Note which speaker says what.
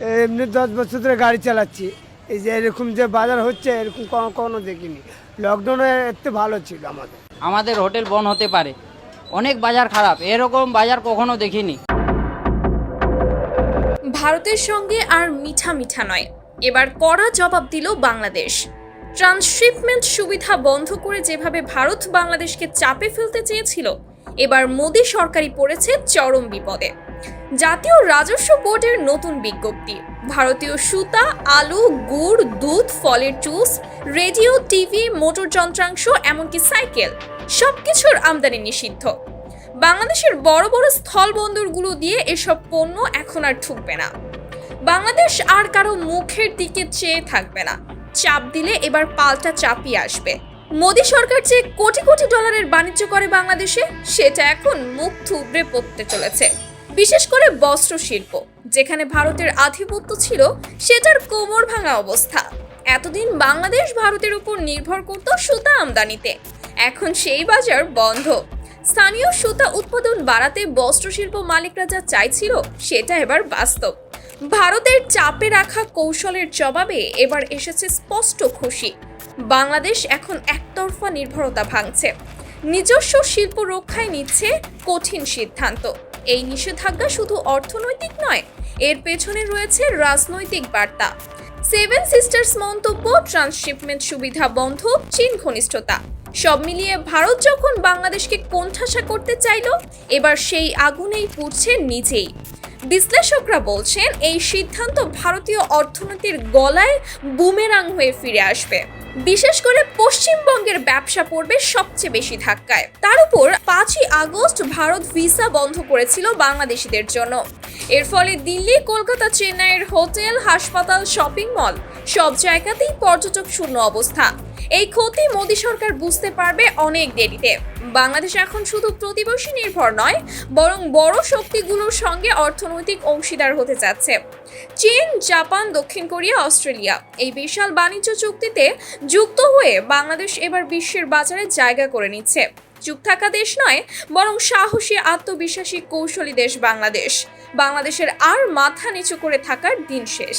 Speaker 1: এমনি দশ বছর ধরে গাড়ি চালাচ্ছি। এই যে এরকম যে বাজার হচ্ছে এরকম কখনো কখনো দেখিনি। লকডাউনে একটু ভালো ছিল আমাদের।
Speaker 2: আমাদের হোটেল বন্ধ হতে পারে। অনেক বাজার খারাপ। এরকম বাজার কখনো দেখিনি।
Speaker 3: ভারতের সঙ্গে আর মিঠা মিঠা নয়। এবার কড়া জবাব দিল বাংলাদেশ। ট্রান্সশিপমেন্ট সুবিধা বন্ধ করে যেভাবে ভারত বাংলাদেশকে চাপে ফেলতে চেয়েছিল এবার মোদী সরকারই পড়েছে চরম বিপদে। জাতীয় রাজস্ব বোর্ডের নতুন বিজ্ঞপ্তি। ভারতীয় সুতা, আলু, গুড়, দুধ, ফলের জুস, রেডিও, টিভি, মোটর যন্ত্রাংশ, এমনকি সাইকেল, সবকিছুর আমদানি নিষিদ্ধ। বাংলাদেশের বড় বড় স্থল বন্দরগুলো দিয়ে এসব পণ্য এখন আর ঠুকবে না। বাংলাদেশ আর কারও মুখের দিকে চেয়ে থাকবে না। চাপ দিলে এবার পাল্টা চাপই আসবে। মোদী সরকার যে কোটি কোটি ডলারের বাণিজ্য করে বাংলাদেশে, সেটা এখন মুখ থুবড়ে পড়তে চলেছে। বিশেষ করে বস্ত্র শিল্প যেখানে ভারতের আধিপত্য ছিল সেটার কোমর ভাঙা অবস্থা। এতদিন বাংলাদেশ ভারতের উপর নির্ভর করত সুতা আমদানিতে। এখন সেই বাজার বন্ধ। স্থানীয় সুতা উৎপাদন বাড়াতে বস্ত্রশিল্প মালিকরা যা চাইছিল, সেটা এবার বাস্তব। ভারতের চাপে রাখা কৌশলের জবাবে এবার এসেছে স্পষ্ট খুশি। বাংলাদেশ এখন একতরফা নির্ভরতা ভাঙছে। নিজস্ব শিল্প রক্ষায় নিচ্ছে কঠিন সিদ্ধান্ত। এই নিষেধাজ্ঞা শুধু অর্থনৈতিক নয়, এর পেছনে রয়েছে রাজনৈতিক বার্তা। সেভেন সিস্টার্স মন্তব্য, ট্রান্সশিপমেন্ট সুবিধা বন্ধ, চীন ঘনিষ্ঠতা। সব মিলিয়ে ভারত যখন বাংলাদেশকে কোণঠাসা করতে চাইল, এবার সেই আগুনেই পুড়ছে নিজেই। বিশ্লেষকরা বলছেন, এই সিদ্ধান্ত ভারতীয় অর্থনীতির গলায় বুমেরাং হয়ে ফিরে আসবে। বিশেষ করে পশ্চিমবঙ্গের ব্যবসা পড়বে সবচেয়ে বেশি ধাক্কায়। তার উপর পাঁচই আগস্ট ভারত ভিসা বন্ধ করেছিল বাংলাদেশিদের জন্য। এর ফলে দিল্লি, কলকাতা, চেন্নাইয়ের হোটেল, হাসপাতাল, শপিং মল, সব জায়গাতেই পর্যটক শূন্য অবস্থা। এই ক্ষতি মোদী সরকার বুঝতে পারবে অনেক দেরিতে। বাংলাদেশ এখন শুধু প্রতিবেশী নির্ভর নয়, বরং বড় শক্তিগুলোর সঙ্গে অর্থনৈতিক অংশীদার হতে যাচ্ছে চীন, জাপান, দক্ষিণ কোরিয়া, অস্ট্রেলিয়া এই বিশাল বাণিজ্য চুক্তিতে যুক্ত হয়ে বাংলাদেশ এবার বিশ্বের বাজারে জায়গা করে নিচ্ছে। চুপ থাকা দেশ নয়, বরং সাহসী, আত্মবিশ্বাসী, কৌশলী দেশ বাংলাদেশ। বাংলাদেশের আর মাথা নিচু করে থাকার দিন শেষ।